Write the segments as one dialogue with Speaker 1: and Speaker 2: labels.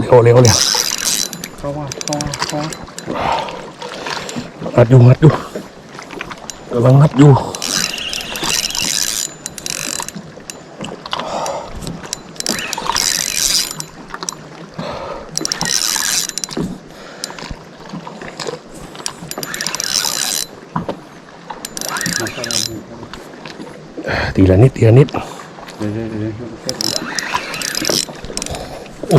Speaker 1: เร็วเร็วเร็ว
Speaker 2: เข้ามาเข้ามาเข้ามา
Speaker 1: งัดอยู่งัดอยู่กำลังงัดอยู่ ทีละนิดทีละนิด
Speaker 2: เดี๋ยวเดี๋ยวเดี๋ยวเดี๋ยว
Speaker 1: โอ้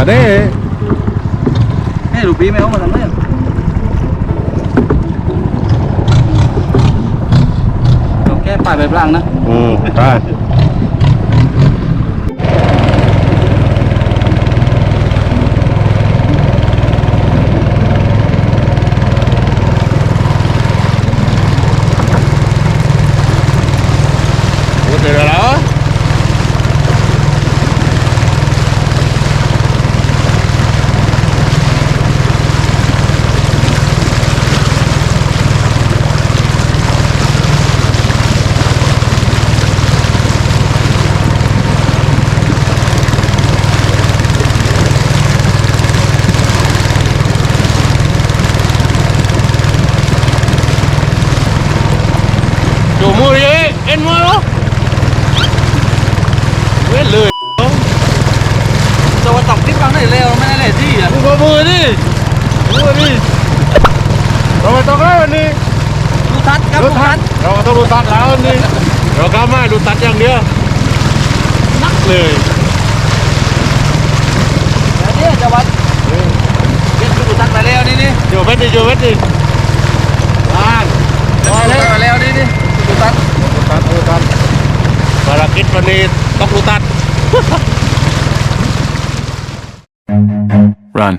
Speaker 2: ดี๋ยวเดี๋ยว
Speaker 1: อะเด้
Speaker 2: ให้ลูกปีแมวมาทำไมอะเราแก้ปลายแบบล่างนะ
Speaker 1: อืมได้โอ้เดี๋ยวแล้ว Chủ mua đi ấy, em mua đó Quyết lười
Speaker 2: จะว่าตอกทิศบางได้เร็วไม่ได้เลยที่อะ
Speaker 1: Mua mưa đi Mua đi Rồi tao cái bên đi
Speaker 2: ลูกทัดครับลูกทัด
Speaker 1: Rồi tao lụt tắt lá hơn đi Rồi cá mai lụt tắt chẳng đĩa Nắc lười
Speaker 2: เดี๋ยวเนี่ยจะวัดเก็บลูกทัดไปแล้วนี่นี่
Speaker 1: Vô vết đi, vô vết đi Lan
Speaker 2: ไปแล้วไปแล้วนี่นี่ลูกทัด
Speaker 1: Lụt tắt, lụt tắt Và là kết bên đi Tóc lụt tắt
Speaker 3: Run.
Speaker 2: จังหวัดขึ้นรถ
Speaker 1: Này
Speaker 2: ล้างไว้ล้างไว้นั่นเลย
Speaker 1: Là ngồi in Để tỉ bù
Speaker 2: มามันเที่ยงมาสามตาปนี้ว่างว่างนะวันตาปนี้ว่างอินวินนี่ตัวกินของมันเ Run.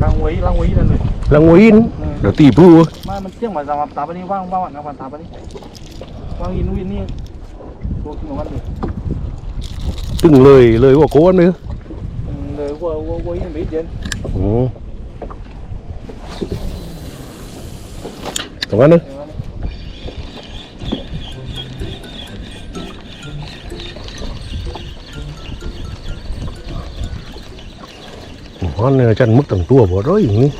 Speaker 1: lăng uy, lang uy
Speaker 2: dan tu. Lang uy. Dah tipu. Mana mesti yang macam apa ni, wang wang nak apa
Speaker 1: ni. Wang in win ni. Kau kena wan tu. Từng lời, lời của cô ăn nữa. Lời của của của in mấy tiền. Ừ. Cảm ơn. hon chân mất tầng tua bỏ đó
Speaker 2: gì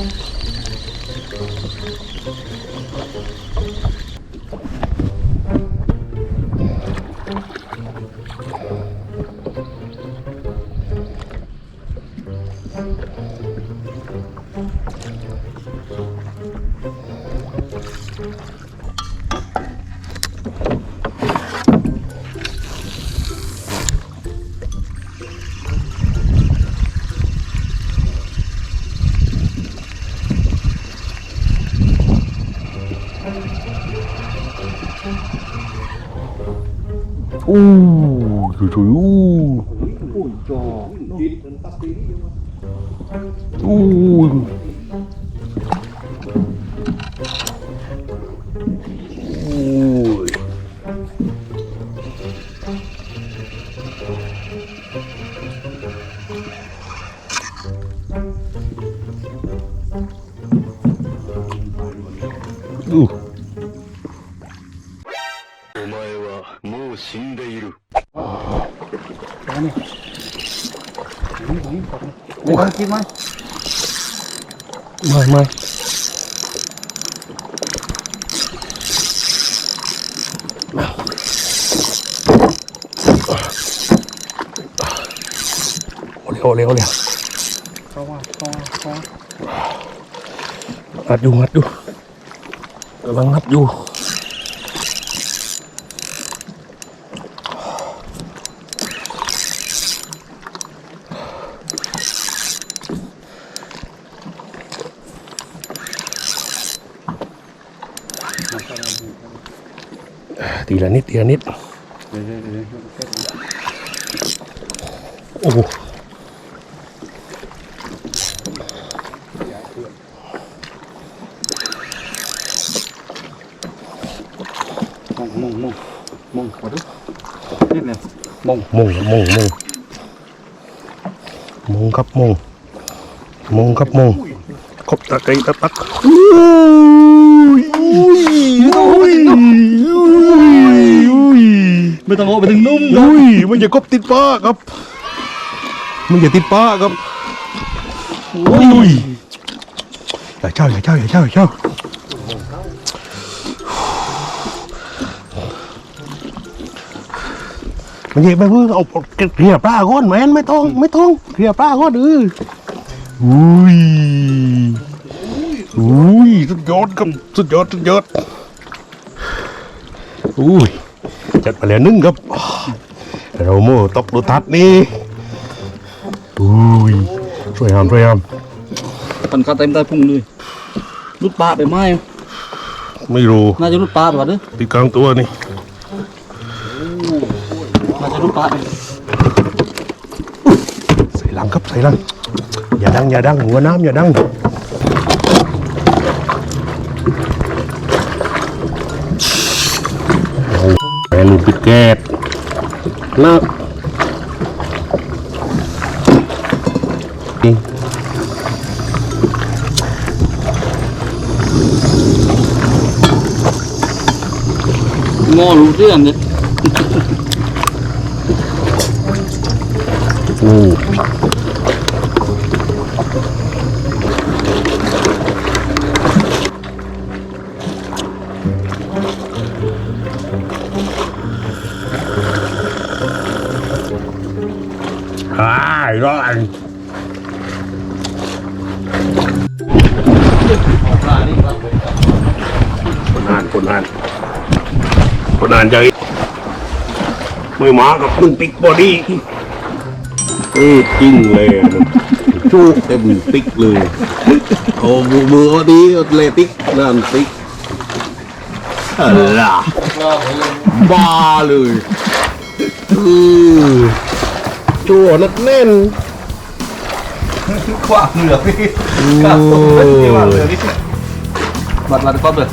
Speaker 2: Thank you. 오,
Speaker 1: 저저 오.
Speaker 3: 오, 이거. 오. 으. 死んでいる。
Speaker 1: Ủa, chim ơi Mời mời Oleh, oleh, oleh. Kawan, kawan, kawan. Aduh, aduh. Kalang aduh. ทีละนิดทีละนิด
Speaker 2: เดี๋ยวเดี๋ยวเดี๋ยว
Speaker 1: โอ้โห
Speaker 2: มงมงมงมงขอดูนี่เนี่ยมง
Speaker 1: มงครับมงมงมงครับมงมงครับมงครบตะไคร้ตะตักอุ้ยอุ้ยอุ้ย
Speaker 2: ไม่ต้องโอ้ไปถึงนุ่ม
Speaker 1: อุ้ยมันอย่ากบติดป้าครับ มันอย่าติดป้าครับอุ้ยอย่าเช่าอย่าเช่าอย่าเช่าอย่าเช่ามันเหยียบไปเพื่อเอาเอาเคลียร์ปลาก้อนแมนไม่ต้องไม่ต้องเคลียร์ปลาก้อนเอออุ้ยอุ้ยสุดยอดครับสุดยอดสุดยอดอุ้ย จัดไปแล้วหนึ่งครับ เราโม่ตบดูทัดนี่อุ้ยช่วยห้ามช่วยห้าม
Speaker 2: ปันขาเต็มใต้พุงเลยรุดปลาไปไหม
Speaker 1: ไม่รู้
Speaker 2: น่าจะรุดปลาไปวะเด้อ
Speaker 1: ติดกลางตัวนี่
Speaker 2: น่าจะรุดปลาไป
Speaker 1: ใส่หลังครับใส่หลังอย่าดังอย่าดังหัวน้ำอย่าดัง อ้แมนปิดแก๊สนักนี่
Speaker 2: งอรู้เรื่องเนี่ย
Speaker 1: โอ้ห ายร้อนคนอ่านคนอ่านคนอ่านใจไม่มากับมึงปิกบอดี้เออจริงเลยชูเต็มติ๊กเลยโอ้มือมือดีเลยติ๊กนั่นติ๊กอะไรบ้าเลยเออ จั่วนัดแน่น
Speaker 2: คว้าเหนือพี่
Speaker 1: โอ้ย
Speaker 2: บัดบัดก็เลย